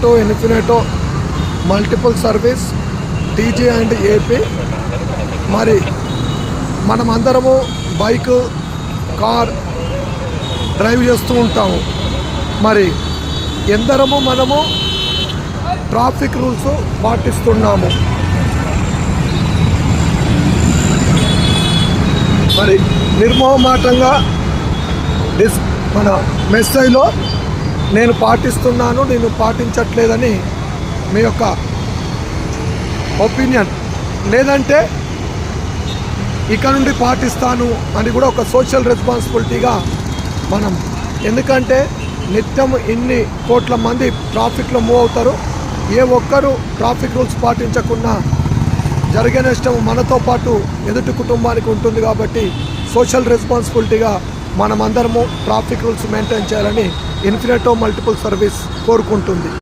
Auto Infinito multiple service TG and AP మరి మనమందరము bike car drive చేస్తూ ఉంటాము. మరి ఎందరము మనము ట్రాఫిక్ రూల్స్ పాటిస్తున్నాము. మరి నిర్మోహమాటంగా డిస్ మన మెస్సైలో నేను పాటిస్తున్నాను నేను పాటించట్లేదని మీ యొక్క ఒపీనియన్. లేదంటే ఇక నుండి పాటిస్తాను అని కూడా ఒక సోషల్ రెస్పాన్సిబిలిటీగా మనం ఎందుకంటే నిత్యం ఇన్ని కోట్ల మంది ట్రాఫిక్లో మూవ్ అవుతారు. ఏ ఒక్కరు ట్రాఫిక్ రూల్స్ పాటించకుండా జరిగే నష్టం మనతో పాటు ఎదుటి కుటుంబానికి ఉంటుంది కాబట్టి సోషల్ రెస్పాన్సిబిలిటీగా మనమందరము ట్రాఫిక్ రూల్స్ మెయింటైన్ చేయాలని ఇన్ఫినిటో మల్టిపుల్ సర్వీస్ కోరుకుంటుంది.